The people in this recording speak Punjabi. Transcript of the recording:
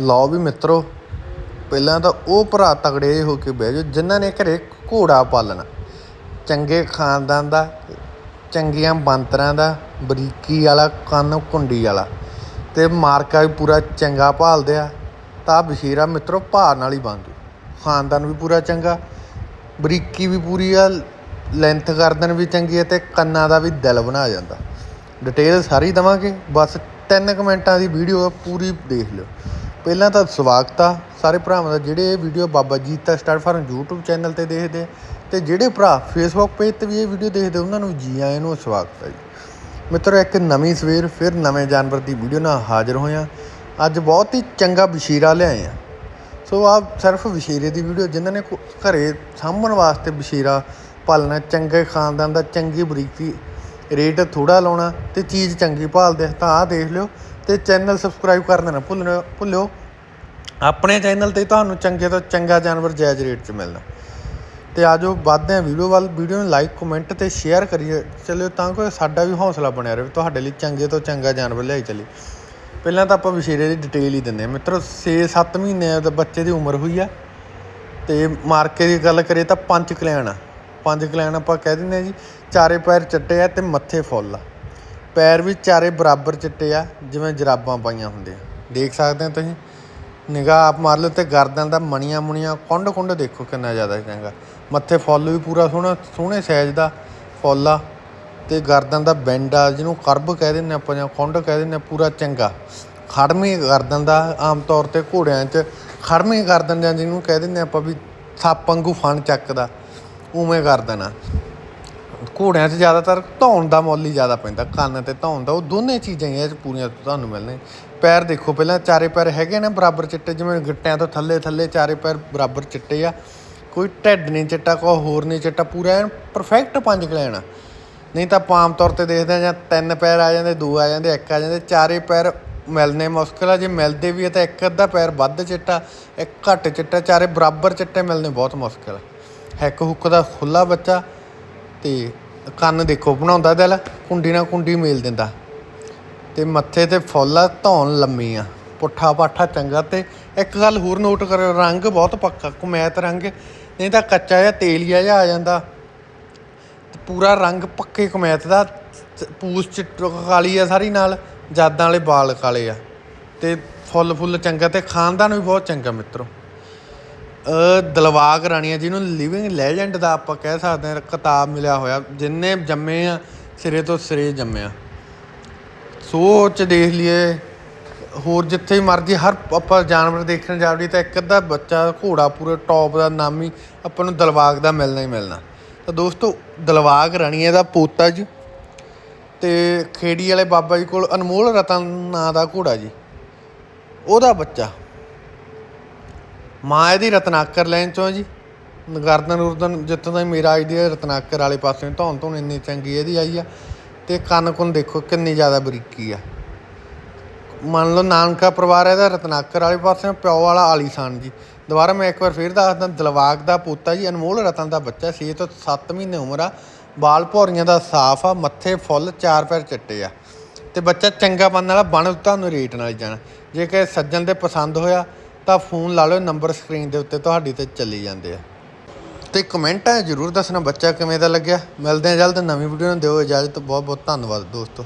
ਲਓ ਵੀ ਮਿੱਤਰੋ, ਪਹਿਲਾਂ ਤਾਂ ਉਹ ਭਰਾ ਤਗੜੇ ਹੋ ਕੇ ਬਹਿ ਜਾਓ, ਜਿਨ੍ਹਾਂ ਨੇ ਘਰੇ ਘੋੜਾ ਪਾਲਣਾ। ਚੰਗੇ ਖਾਨਦਾਨ ਦਾ, ਚੰਗੀਆਂ ਬੰਤਰਾਂ ਦਾ, ਬਰੀਕੀ ਵਾਲਾ, ਕੰਨ ਕੁੰਡੀ ਵਾਲਾ। ਤੇ ਮਾਰਕਾ ਵੀ ਪੂਰਾ ਚੰਗਾ ਭਾਲਦੇ ਆ, ਤਾਂ ਬਸ਼ੀਰਾ ਮਿੱਤਰੋ ਭਾਰ ਨਾਲ ਹੀ ਬੰਦੂ ਖਾਨਦਾਨ ਵੀ ਪੂਰਾ ਚੰਗਾ, ਬਰੀਕੀ ਵੀ ਪੂਰੀ ਆ ਲੈਂਥ ਗਰਦਨ ਵੀ ਚੰਗੀ ਹੈ ਤੇ ਕੰਨਾਂ ਦਾ ਵੀ ਦਿਲ ਬਣਾ ਜਾਂਦਾ। ਡਿਟੇਲ ਸਾਰੀ ਦਵਾਂਗੇ, ਬਸ 3 ਮਿੰਟਾਂ ਦੀ ਵੀਡੀਓ ਪੂਰੀ ਦੇਖ ਲਿਓ। ਪਹਿਲਾਂ ਤਾਂ ਸਵਾਗਤ ਆ ਸਾਰੇ ਭਰਾਵਾਂ ਦਾ, ਜਿਹੜੇ ਇਹ video Baba Jita star farm YouTube channel ਤੇ ਦੇਖਦੇ ਆ ਤੇ ਜਿਹੜੇ ਭਰਾ Facebook ਪੇਜ ਤੇ ਵੀ ਇਹ ਵੀਡੀਓ ਦੇਖਦੇ, ਉਹਨਾਂ ਨੂੰ ਜੀ ਆਇਆਂ ਨੂੰ ਸਵਾਗਤ ਹੈ ਜੀ। ਮਿੱਤਰੋ, ਇੱਕ ਨਵੀਂ ਸਵੇਰ, ਫਿਰ ਨਵੇਂ ਜਾਨਵਰ ਦੀ ਵੀਡੀਓ ਨਾਲ ਹਾਜ਼ਰ ਹੋਇਆ ਅੱਜ ਬਹੁਤ ਹੀ ਚੰਗਾ ਬਸ਼ੀਰਾ ਲਿਆਏ ਆ ਸੋ ਆ ਸਿਰਫ ਬਸ਼ੀਰੇ ਦੀ ਵੀਡੀਓ ਜਿਨ੍ਹਾਂ ਨੇ ਕੋ- ਘਰੇ ਸਾਂਭਣ ਵਾਸਤੇ ਬਸ਼ੀਰਾ ਪਾਲਣਾ, ਚੰਗੇ ਖਾਨਦਾਨ ਦਾ ਚੰਗੀ ਬਰੀਕੀ, ਰੇਟ ਥੋੜਾ ਲਾਉਣਾ ਤੇ ਚੀਜ਼ ਚੰਗੀ ਭਾਲਦੇ ਤਾਂ ਆ ਦੇਖ ਲਿਓ। ਤੇ ਚੈਨਲ ਸਬਸਕ੍ਰਾਈਬ ਕਰਨਾ ਨਾ ਭੁੱਲਣਾ, ਭੁੱਲਿਓ। ਆਪਣੇ ਚੈਨਲ ਤੇ ਤੁਹਾਨੂੰ ਚੰਗੇ ਤੋਂ ਚੰਗਾ ਜਾਨਵਰ ਜਾਇਜ਼ ਰੇਟ 'ਚ ਮਿਲਣਾ। ਤੇ ਆਜੋ ਵੱਧਦੇ ਹਾਂ ਵੀਡੀਓ ਵੱਲ। ਵੀਡੀਓ ਨੂੰ ਲਾਈਕ ਕਮੈਂਟ ਤੇ ਸ਼ੇਅਰ ਕਰੀਏ। ਚਲਿਓ ਤਾਂ ਕਿ ਸਾਡਾ ਵੀ ਹੌਸਲਾ ਬਣਿਆ ਰਹੇ ਤੁਹਾਡੇ ਲਈ ਚੰਗੇ ਤੋਂ ਚੰਗਾ ਜਾਨਵਰ ਲਿਆਈ ਚੱਲੀ। ਪਹਿਲਾਂ ਤਾਂ ਆਪਾਂ ਵਿਸ਼ੇਰੇ ਦੀ ਡਿਟੇਲ ਹੀ ਦਿੰਦੇ ਹਾਂ। ਮਿੱਤਰੋ 6-7 ਮਹੀਨੇ ਦਾ ਬੱਚੇ ਦੀ ਉਮਰ ਹੋਈ ਆ। ਤੇ ਮਾਰਕੇ ਦੀ ਗੱਲ ਕਰੀਏ ਤਾਂ ਪੰਜ ਕਲਿਆਣ। ਆ ਪੰਜ ਕਲਿਆਣ ਆਪਾਂ ਕਹਿ ਦਿੰਦੇ ਆ ਜੀ। ਚਾਰੇ ਪੈਰ ਚੱਟੇ ਆ ਤੇ ਮੱਥੇ ਫੁੱਲ ਆ। ਪੈਰ ਵੀ ਚਾਰੇ ਬਰਾਬਰ ਚਿੱਟੇ ਆ, ਜਿਵੇਂ ਜਰਾਬਾਂ ਪਾਈਆਂ ਹੁੰਦੀਆਂ। ਦੇਖ ਸਕਦੇ ਹੋ ਤੁਸੀਂ? ਨਿਗਾਹ ਆਪ ਮਾਰ ਲਓ ਤੇ ਗਰਦਨ ਦਾ ਮਣੀਆਂ ਮੁਣੀਆਂ ਕੁੰਡ ਕੁੰਡ ਦੇਖੋ ਕਿੰਨਾ ਜ਼ਿਆਦਾ ਚੰਗਾ। ਮੱਥੇ ਫੁੱਲ ਵੀ ਪੂਰਾ ਸੋਹਣਾ, ਸੋਹਣੇ ਸਾਈਜ਼ ਦਾ ਫੁੱਲ ਆ ਤੇ ਗਰਦਨ ਦਾ ਬੈਂਡ ਆ, ਜਿਹਨੂੰ ਕਰਬ ਕਹਿ ਦਿੰਦੇ ਆਪਾਂ ਜਾਂ ਕੁੰਡ ਕਹਿ ਦਿੰਦੇ ਆ ਪੂਰਾ ਚੰਗਾ। ਖੜਮੀ ਗਰਦਨ ਦਾ ਆਮ ਤੌਰ ਤੇ ਘੋੜਿਆਂ 'ਚ ਖੜਮੀ ਗਰਦਨ ਜਾਂ ਜਿਹਨੂੰ ਕਹਿ ਦਿੰਦੇ ਆਪਾਂ ਵੀ ਸੱਪ ਵਾਂਗੂ ਫਣ ਚੱਕਦਾ, ਉਵੇਂ ਗਰਦਨ ਆ। ਘੋੜਿਆਂ 'ਚ ਜ਼ਿਆਦਾਤਰ ਧੌਣ ਦਾ ਮੁੱਲ ਹੀ ਜ਼ਿਆਦਾ ਪੈਂਦਾ, ਕੰਨ ਤੇ ਧੌਣ ਦਾ, ਉਹ ਦੋਨੇ ਚੀਜ਼ਾਂ ਹੀ ਇਹ 'ਚ ਪੂਰੀਆਂ ਤੁਹਾਨੂੰ ਮਿਲਣੇ ਪੈਰ ਦੇਖੋ, ਪਹਿਲਾਂ ਚਾਰੇ ਪੈਰ ਹੈਗੇ ਨੇ ਬਰਾਬਰ ਚਿੱਟੇ, ਜਿਵੇਂ ਗਿੱਟਿਆਂ ਤੋਂ ਥੱਲੇ ਥੱਲੇ ਚਾਰੇ ਪੈਰ ਬਰਾਬਰ ਚਿੱਟੇ ਆ। ਕੋਈ ਢਿੱਡ ਨਹੀਂ ਚਿੱਟਾ, ਕੋਈ ਹੋਰ ਨਹੀਂ ਚਿੱਟਾ, ਪੂਰਾ ਐਨ ਪਰਫੈਕਟ ਪੰਜ ਕਲੈਣ ਆ। ਨਹੀਂ ਤਾਂ ਆਪਾਂ ਆਮ ਤੌਰ ਤੇ ਦੇਖਦੇ ਆ ਜਾਂ ਤਿੰਨ ਪੈਰ ਆ ਜਾਂਦੇ, ਦੋ ਆ ਜਾਂਦੇ, ਇੱਕ ਆ ਜਾਂਦੇ, ਚਾਰੇ ਪੈਰ ਮਿਲਨੇ ਮੁਸ਼ਕਲ ਆ, ਜੇ ਮਿਲਦੇ ਵੀ ਆ ਤਾਂ ਇੱਕ ਅੱਧਾ ਪੈਰ ਵੱਧ ਚਿੱਟਾ, ਇੱਕ ਘੱਟ ਚਿੱਟਾ, ਚਾਰੇ ਬਰਾਬਰ ਚਿੱਟੇ ਮਿਲਨੇ ਬਹੁਤ ਮੁਸ਼ਕਲ ਆ। ਹੈਕ ਹੁੱਕ ਦਾ ਖੁੱਲਾ ਬੱਚਾ ਤੇ ਕੰਨ ਦੇਖੋ, ਬਣਾਉਂਦਾ ਦਿਲ ਕੁੰਡੀ ਨਾਲ ਕੁੰਡੀ ਮੇਲ ਦਿੰਦਾ। ਤੇ ਮੱਥੇ ਤੇ ਫੁੱਲ ਆ ਧੌਣ ਲੰਮੀ ਆ ਪੁੱਠਾ ਪਾਠਾ ਚੰਗਾ। ਤੇ ਇੱਕ ਗੱਲ ਹੋਰ ਨੋਟ ਕਰਿਓ, ਰੰਗ ਬਹੁਤ ਪੱਕਾ, ਕੁਮੈਤ ਰੰਗ, ਨਹੀਂ ਤਾਂ ਕੱਚਾ ਜਾਂ ਤੇਲੀਆ ਜਿਹਾ ਆ ਜਾਂਦਾ। ਤੇ ਪੂਰਾ ਰੰਗ ਪੱਕੇ ਕੁਮੈਤ ਦਾ, ਚ- ਪੂਛ ਚਿੱਟ ਕਾਲੀ ਆ ਸਾਰੀ ਨਾਲ ਜਾਦਾਂ ਵਾਲੇ ਵਾਲ ਕਾਲੇ ਆ। ਤੇ ਫੁੱਲ ਫੁੱਲ ਚੰਗਾ ਤੇ ਖਾਨਦਾਨ ਵੀ ਬਹੁਤ ਚੰਗਾ ਮਿੱਤਰੋ। ਅ ਦਲਵਾਗ ਰਾਣੀਆ ਜਿਹਨੂੰ ਲਿਵਿੰਗ ਲੈਜੈਂਡ ਦਾ ਆਪਾਂ ਕਹਿ ਸਕਦੇ ਹਾਂ, ਕਿਤਾਬ ਮਿਲਿਆ ਹੋਇਆ, ਜਿੰਨੇ ਜੰਮੇ ਆ, ਸਿਰੇ ਤੋਂ ਸਿਰੇ ਜੰਮੇ ਆ। ਸੋਚ ਦੇਖ ਲਈਏ, ਹੋਰ ਜਿੱਥੇ ਮਰਜ਼ੀ, ਹਰ ਆਪਾਂ ਜਾਨਵਰ ਦੇਖਣ ਜਾਵੜੀ ਤਾਂ ਇੱਕ ਅੱਧਾ ਬੱਚਾ ਘੋੜਾ ਪੂਰੇ ਟੌਪ ਦਾ ਨਾਮੀ ਆਪਾਂ ਨੂੰ ਦਲਵਾਗ ਦਾ ਮਿਲਣਾ ਹੀ ਮਿਲਣਾ। ਤਾਂ ਦੋਸਤੋ, ਦਲਵਾਗ ਰਾਣੀਏ ਦਾ ਪੋਤਾ ਜੀ ਤੇ ਖੇੜੀ ਵਾਲੇ ਬਾਬਾ ਜੀ ਕੋਲ ਅਨਮੋਲ ਰਤਨ ਨਾਂ ਦਾ ਘੋੜਾ ਜੀ, ਉਹਦਾ ਬੱਚਾ। ਮਾਂ ਇਹਦੀ ਰਤਨਾਕਰ ਲੈਣ ਚੋਂ ਜੀ। ਗਰਦਨ ਉਰਦਨ ਜਿੱਥੋਂ ਦਾ ਮੇਰਾ ਆਈਡੀਆ ਰਤਨਾਕਰ ਵਾਲੇ ਪਾਸੇ ਧੌਣ ਧੌਣ ਇੰਨੀ ਚੰਗੀ ਇਹਦੀ ਆਈ ਆ। ਤੇ ਕੰਨ ਕੁੰਨ ਦੇਖੋ ਕਿੰਨੀ ਜ਼ਿਆਦਾ ਬਰੀਕੀ ਆ। ਮੰਨ ਲਓ ਨਾਨਕਾ ਪਰਿਵਾਰ ਇਹਦਾ, ਰਤਨਾਕਰ ਵਾਲੇ ਪਾਸੇ ਪਿਓ ਵਾਲਾ ਆਲੀਸ਼ਾਨ ਜੀ। ਦੁਬਾਰਾ ਮੈਂ ਇੱਕ ਵਾਰ ਫੇਰ ਦੱਸਦਾ ਦਲਵਾਗ ਦਾ ਪੋਤਾ ਜੀ, ਅਨਮੋਲ ਰਤਨ ਦਾ ਬੱਚਾ 6 ਤੋਂ 7 ਮਹੀਨੇ ਉਮਰ ਆ। ਬਾਲ ਭੌਰੀਆਂ ਦਾ ਸਾਫ਼ ਆ, ਮੱਥੇ ਫੁੱਲ, ਚਾਰ ਪੈਰ ਚਿੱਟੇ ਆ। ਤੇ ਬੱਚਾ ਚੰਗਾ ਬਣਨ ਵਾਲਾ, ਬਣ ਤੁਹਾਨੂੰ ਰੇਟ ਨਾਲ ਹੀ ਜਾਣਾ। ਜੇ ਕਿ ਸੱਜਣ ਦੇ ਪਸੰਦ ਹੋਇਆ ਤਾਂ ਫੋਨ ਲਾ ਲਓ, ਨੰਬਰ ਸਕਰੀਨ ਦੇ ਉੱਤੇ ਤੁਹਾਡੀ ਤੇ ਚੱਲੀ ਜਾਂਦੇ ਆ। ਤੇ ਕਮੈਂਟਾਂ ਜ਼ਰੂਰ ਦੱਸਣਾ ਬੱਚਾ ਕਿਵੇਂ ਦਾ ਲੱਗਿਆ। ਮਿਲਦੇ ਆ ਜਲਦ, ਨਵੀਂ ਵੀਡੀਓ ਨੂੰ ਦਿਓ ਇਜਾਜ਼ਤ। ਬਹੁਤ ਬਹੁਤ ਧੰਨਵਾਦ ਦੋਸਤੋ।